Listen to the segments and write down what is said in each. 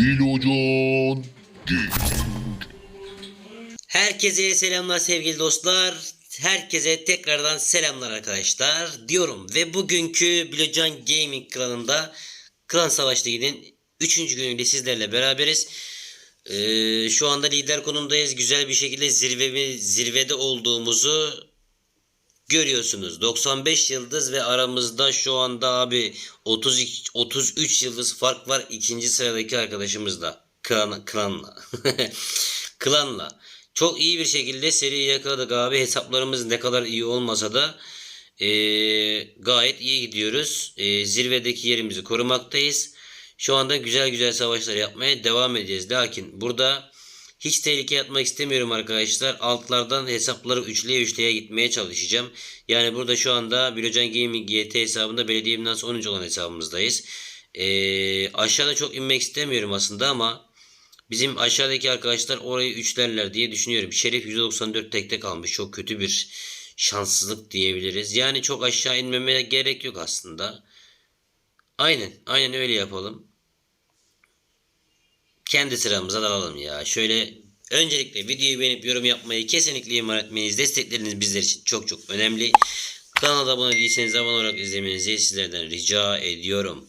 Bilocan Gaming. Herkese selamlar sevgili dostlar. Herkese tekrardan selamlar arkadaşlar diyorum. Ve bugünkü Bilocan Gaming klanında Klan Savaş Ligi'nin 3. günüyle sizlerle beraberiz. Ee, şu anda lider konumdayız. Güzel bir şekilde zirve, zirvede olduğumuzu görüyorsunuz. 95 yıldız ve aramızda şu anda abi 32, 33 yıldız fark var ikinci sıradaki arkadaşımızla. Klan, klanla. klanla. Çok iyi bir şekilde seriyi yakaladık abi. Hesaplarımız ne kadar iyi olmasa da eee, gayet iyi gidiyoruz. Eee, zirvedeki yerimizi korumaktayız. Şu anda güzel güzel savaşlar yapmaya devam edeceğiz. Lakin burada hiç tehlike atmak istemiyorum arkadaşlar. Altlardan hesapları üçlüye üçlüye gitmeye çalışacağım. Yani burada şu anda Bilocan Gaming YT hesabında belediye binası 10. olan hesabımızdayız. Ee, aşağıda çok inmek istemiyorum aslında ama bizim aşağıdaki arkadaşlar orayı üçlerler diye düşünüyorum. Şerif 194 tekte kalmış. Çok kötü bir şanssızlık diyebiliriz. Yani çok aşağı inmeme gerek yok aslında. Aynen, aynen öyle yapalım kendi sıramıza dalalım ya. Şöyle öncelikle videoyu beğenip yorum yapmayı kesinlikle ihmal etmeyiniz. Destekleriniz bizler için çok çok önemli. Kanala abone değilseniz abone olarak izlemenizi sizlerden rica ediyorum.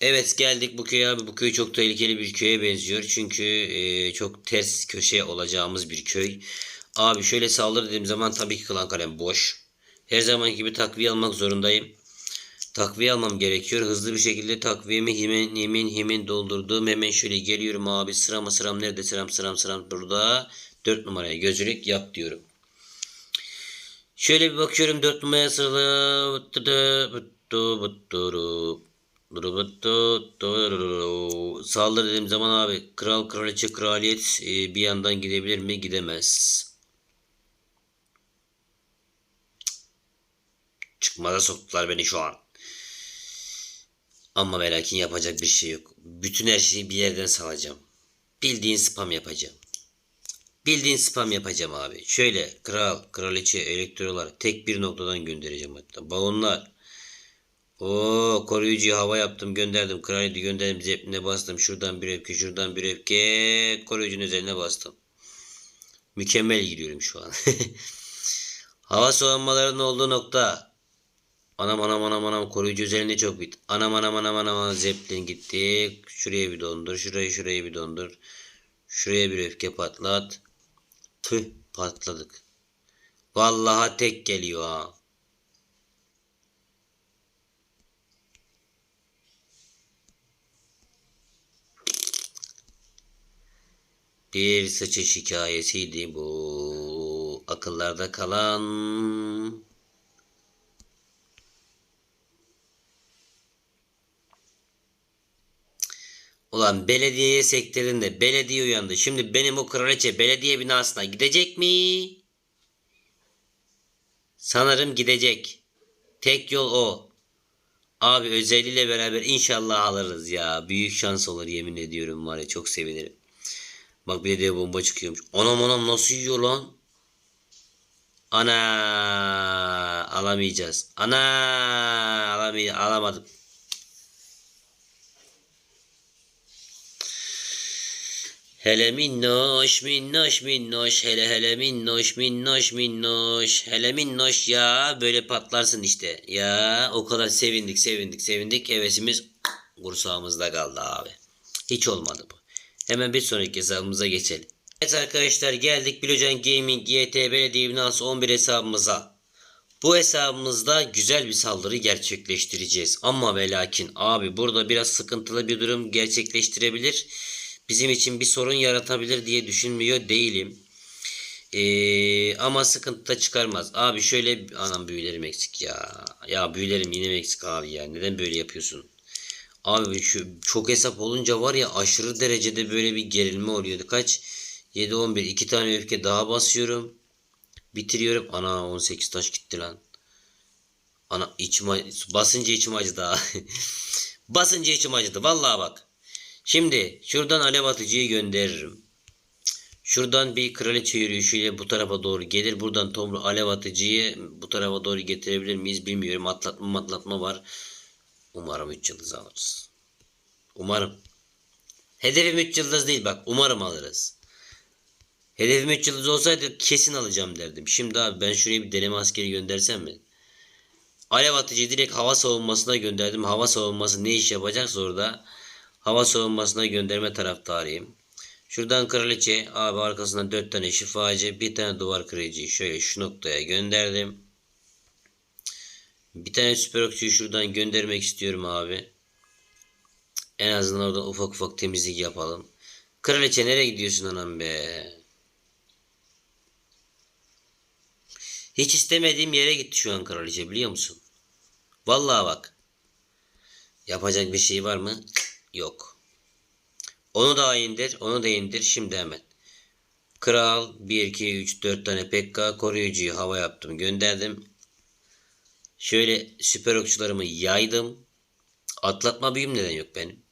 Evet geldik bu köye abi. Bu köy çok tehlikeli bir köye benziyor. Çünkü e, çok ters köşe olacağımız bir köy. Abi şöyle saldır dediğim zaman tabii ki klan kalem boş. Her zaman gibi takviye almak zorundayım. Takviye almam gerekiyor. Hızlı bir şekilde takviyemi hemen hemen hemen doldurdum. Hemen şöyle geliyorum abi. Sıram sıram nerede sıram sıram sıram burada. 4 numaraya gözlük yap diyorum. Şöyle bir bakıyorum 4 numaraya sıralı. Saldır dediğim zaman abi kral kraliçe kraliyet e, bir yandan gidebilir mi? Gidemez. Çıkmaza soktular beni şu an. Ama ve yapacak bir şey yok. Bütün her şeyi bir yerden salacağım. Bildiğin spam yapacağım. Bildiğin spam yapacağım abi. Şöyle kral, kraliçe, elektrolar tek bir noktadan göndereceğim hatta. Balonlar. O koruyucuyu hava yaptım gönderdim. Kraliyeti gönderdim. Zepline bastım. Şuradan bir öfke, şuradan bir öfke. Koruyucunun üzerine bastım. Mükemmel gidiyorum şu an. hava soğanmalarının olduğu nokta. Anam anam anam anam koruyucu üzerinde çok bit. Anam anam anam anam anam zeplin gitti. Şuraya bir dondur. Şurayı şuraya bir dondur. Şuraya bir öfke patlat. Tüh patladık. Vallahi tek geliyor ha. Bir sıçış hikayesiydi bu. Akıllarda kalan Ulan belediye sektöründe belediye uyandı. Şimdi benim o kraliçe belediye binasına gidecek mi? Sanırım gidecek. Tek yol o. Abi özelliğiyle beraber inşallah alırız ya. Büyük şans olur yemin ediyorum var ya çok sevinirim. Bak belediye bomba çıkıyormuş. Anam anam nasıl yiyor lan? Ana alamayacağız. Ana alamayacağız. Alamadım. Hele minnoş minnoş minnoş hele hele minnoş minnoş minnoş hele minnoş. Ya böyle patlarsın işte. Ya o kadar sevindik sevindik sevindik. Hevesimiz kursağımızda kaldı abi. Hiç olmadı bu. Hemen bir sonraki hesabımıza geçelim. Evet arkadaşlar geldik Bilocan Gaming YT Belediye Binası 11 hesabımıza. Bu hesabımızda güzel bir saldırı gerçekleştireceğiz. Ama ve lakin abi burada biraz sıkıntılı bir durum gerçekleştirebilir bizim için bir sorun yaratabilir diye düşünmüyor değilim. Ee, ama sıkıntı da çıkarmaz. Abi şöyle anam büyülerim eksik ya. Ya büyülerim yine eksik abi ya. Neden böyle yapıyorsun? Abi şu çok hesap olunca var ya aşırı derecede böyle bir gerilme oluyordu. Kaç? 7 11 2 tane öfke daha basıyorum. Bitiriyorum. Ana 18 taş gitti lan. Ana içim basınca içim acıdı basınca içim acıdı. Vallahi bak. Şimdi şuradan alev atıcıyı gönderirim. Şuradan bir kraliçe yürüyüşüyle bu tarafa doğru gelir. Buradan tomru alev atıcıyı bu tarafa doğru getirebilir miyiz bilmiyorum. Atlatma atlatma var. Umarım 3 yıldız alırız. Umarım. Hedefim 3 yıldız değil bak. Umarım alırız. Hedefim 3 yıldız olsaydı kesin alacağım derdim. Şimdi abi ben şuraya bir deneme askeri göndersem mi? Alev atıcıyı direkt hava savunmasına gönderdim. Hava savunması ne iş yapacaksa orada hava savunmasına gönderme taraftarıyım. Şuradan kraliçe abi arkasından 4 tane şifacı bir tane duvar kırıcıyı şöyle şu noktaya gönderdim. Bir tane süper okçuyu şuradan göndermek istiyorum abi. En azından orada ufak ufak temizlik yapalım. Kraliçe nereye gidiyorsun anam be? Hiç istemediğim yere gitti şu an kraliçe biliyor musun? Vallahi bak. Yapacak bir şey var mı? Yok. Onu da indir, onu da indir şimdi hemen. Kral 1 2 3 4 tane PK koruyucuyu hava yaptım, gönderdim. Şöyle süper okçularımı yaydım. Atlatma büyüm neden yok benim?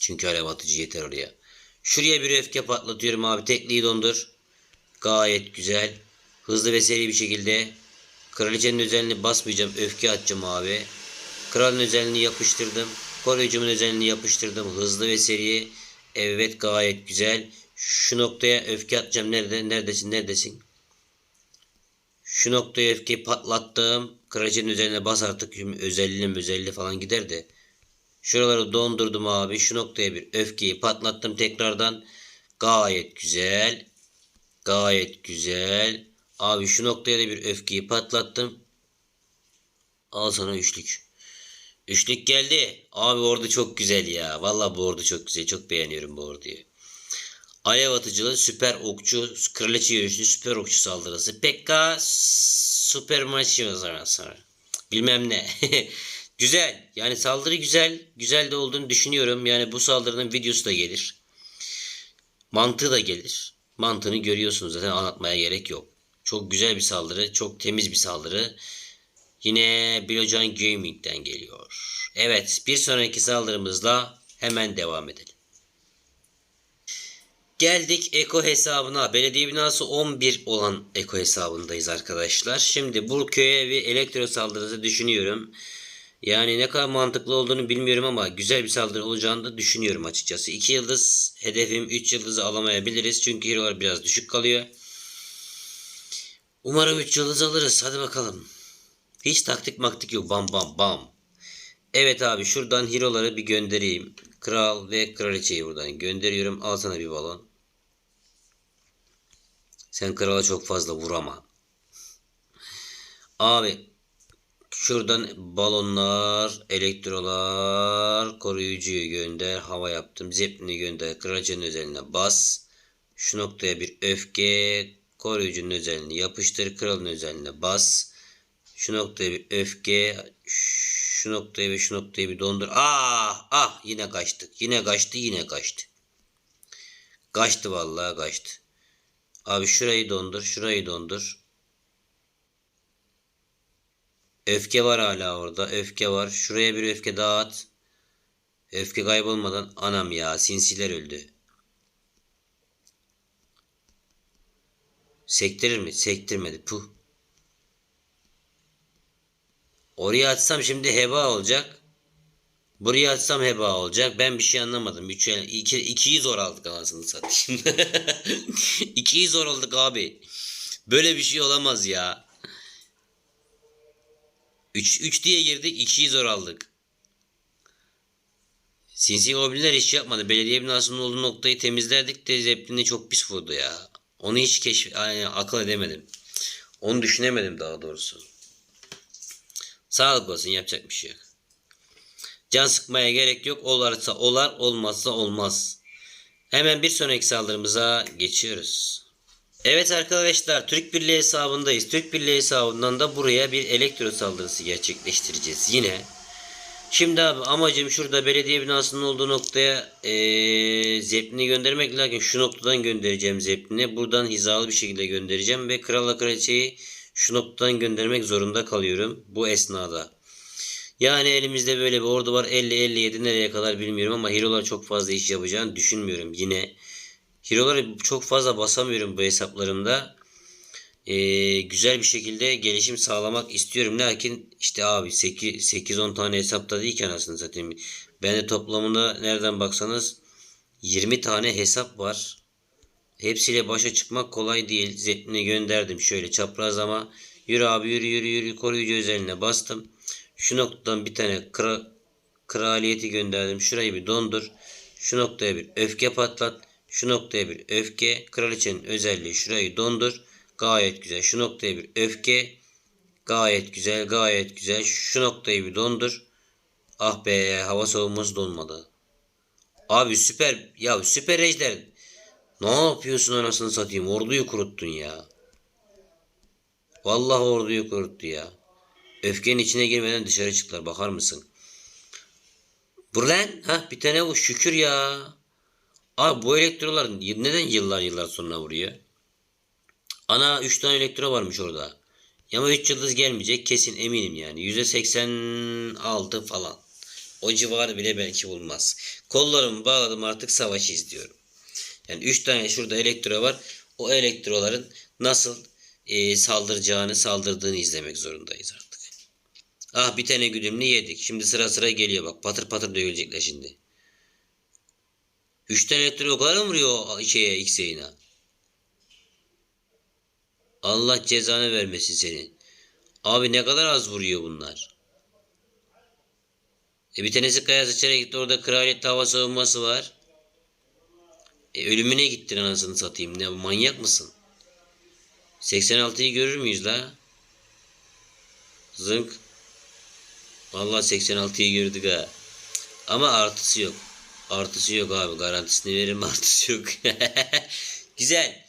Çünkü alev atıcı yeter oraya. Şuraya bir öfke patlatıyorum abi. Tekliği dondur. Gayet güzel. Hızlı ve seri bir şekilde. Kraliçenin özelliğini basmayacağım. Öfke atacağım abi. Kralın özelliğini yapıştırdım. Koruyucumun özelliğini yapıştırdım. Hızlı ve seri. Evet gayet güzel. Şu noktaya öfke atacağım. Nerede? Neredesin? Neredesin? Şu noktaya öfkeyi patlattım. Kraliçenin üzerine bas artık. Şimdi özelliğim özelliği falan gider de. Şuraları dondurdum abi. Şu noktaya bir öfkeyi patlattım tekrardan. Gayet güzel. Gayet güzel. Abi şu noktaya da bir öfkeyi patlattım. Al sana üçlük. Üçlük geldi. Abi ordu çok güzel ya. Vallahi bu ordu çok güzel. Çok beğeniyorum bu orduyu. Alev atıcılı süper okçu, kraliçe yürüyüşlü süper okçu saldırısı. Pekka süper maçı sonra. Bilmem ne. güzel. Yani saldırı güzel. Güzel de olduğunu düşünüyorum. Yani bu saldırının videosu da gelir. Mantığı da gelir. Mantığını görüyorsunuz zaten anlatmaya gerek yok. Çok güzel bir saldırı. Çok temiz bir saldırı. Yine Bilocan Gaming'den geliyor. Evet bir sonraki saldırımızla hemen devam edelim. Geldik Eko hesabına. Belediye binası 11 olan Eko hesabındayız arkadaşlar. Şimdi bu köye bir elektro saldırısı düşünüyorum. Yani ne kadar mantıklı olduğunu bilmiyorum ama güzel bir saldırı olacağını da düşünüyorum açıkçası. 2 yıldız hedefim 3 yıldızı alamayabiliriz. Çünkü hero'lar biraz düşük kalıyor. Umarım 3 yıldız alırız. Hadi bakalım. Hiç taktik maktik yok. Bam bam bam. Evet abi şuradan hero'ları bir göndereyim. Kral ve kraliçeyi buradan gönderiyorum. Al sana bir balon. Sen krala çok fazla vurama. Abi şuradan balonlar, elektrolar, koruyucuyu gönder. Hava yaptım. Zeplini gönder. Kraliçenin özeline bas. Şu noktaya bir öfke. Koruyucunun özelliğini yapıştır. Kralın özelliğine bas. Şu noktaya bir öfke. Şu noktaya ve şu noktayı bir dondur. Ah ah yine kaçtık. Yine kaçtı yine kaçtı. Kaçtı vallahi kaçtı. Abi şurayı dondur. Şurayı dondur. Öfke var hala orada. Öfke var. Şuraya bir öfke daha at. Öfke kaybolmadan anam ya sinsiler öldü. Sektirir mi? Sektirmedi. Puh. Oraya açsam şimdi heba olacak. Buraya açsam heba olacak. Ben bir şey anlamadım. Üç, iki, ikiyi zor aldık anasını satayım. ikiyi zor aldık abi. Böyle bir şey olamaz ya. 3 3 diye girdik, 2'yi zor aldık. Sinsi gobliner iş yapmadı. Belediye binasının olduğu noktayı temizlerdik de zeplini çok pis vurdu ya. Onu hiç keşf yani akıl edemedim. Onu düşünemedim daha doğrusu. Sağlık olsun yapacak bir şey yok. Can sıkmaya gerek yok. Olarsa olar, olmazsa olmaz. Hemen bir sonraki saldırımıza geçiyoruz. Evet arkadaşlar Türk Birliği hesabındayız. Türk Birliği hesabından da buraya bir elektro saldırısı gerçekleştireceğiz yine. Şimdi abi amacım şurada belediye binasının olduğu noktaya ee, zeplini göndermek. Lakin şu noktadan göndereceğim zeplini. Buradan hizalı bir şekilde göndereceğim. Ve kralla kraliçeyi şu noktadan göndermek zorunda kalıyorum. Bu esnada. Yani elimizde böyle bir ordu var. 50-57 nereye kadar bilmiyorum ama hero'lar çok fazla iş yapacağını düşünmüyorum yine. Hero'ları çok fazla basamıyorum bu hesaplarımda. Ee, güzel bir şekilde gelişim sağlamak istiyorum. Lakin işte abi 8-10 tane hesapta değilken aslında zaten Bende toplamında nereden baksanız 20 tane hesap var. Hepsiyle başa çıkmak kolay değil. Zetmine gönderdim şöyle çaprazlama. Yürü abi yürü yürü yürü koruyucu özeline bastım. Şu noktadan bir tane kra, kraliyeti gönderdim. Şurayı bir dondur. Şu noktaya bir öfke patlat. Şu noktaya bir öfke. Kraliçenin özelliği şurayı dondur. Gayet güzel. Şu noktaya bir öfke. Gayet güzel gayet güzel. Şu noktayı bir dondur. Ah be hava savunması donmadı. Abi süper ya süper ejder. Ne yapıyorsun anasını satayım? Orduyu kuruttun ya. Vallahi orduyu kuruttu ya. Öfkenin içine girmeden dışarı çıktılar. Bakar mısın? Vur lan. Ha bir tane bu şükür ya. Abi bu elektrolar neden yıllar yıllar sonra vuruyor? Ana 3 tane elektro varmış orada. Ama 3 yıldız gelmeyecek kesin eminim yani. %86 falan. O civarı bile belki bulmaz. Kollarımı bağladım artık savaşı izliyorum. Yani 3 tane şurada elektro var. O elektroların nasıl e, saldıracağını saldırdığını izlemek zorundayız artık. Ah bir tane güdümlü yedik. Şimdi sıra sıra geliyor bak. Patır patır dövülecekler şimdi. 3 tane elektro o kadar mı vuruyor şeye X-Yayına? Allah cezanı vermesin senin. Abi ne kadar az vuruyor bunlar. E bir tanesi kaya sıçrayarak gitti. Orada kraliyet hava savunması var. E ölümüne gittin anasını satayım. Ne manyak mısın? 86'yı görür müyüz la? Zınk. Vallahi 86'yı gördük ha. Ama artısı yok. Artısı yok abi. Garantisini veririm artısı yok. Güzel.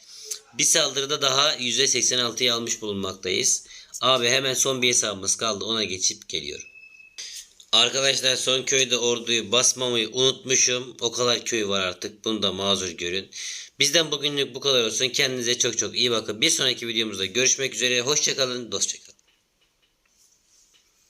Bir saldırıda daha %86'yı almış bulunmaktayız. Abi hemen son bir hesabımız kaldı. Ona geçip geliyorum. Arkadaşlar son köyde orduyu basmamayı unutmuşum. O kadar köy var artık. Bunu da mazur görün. Bizden bugünlük bu kadar olsun. Kendinize çok çok iyi bakın. Bir sonraki videomuzda görüşmek üzere. Hoşçakalın. Dostçakalın.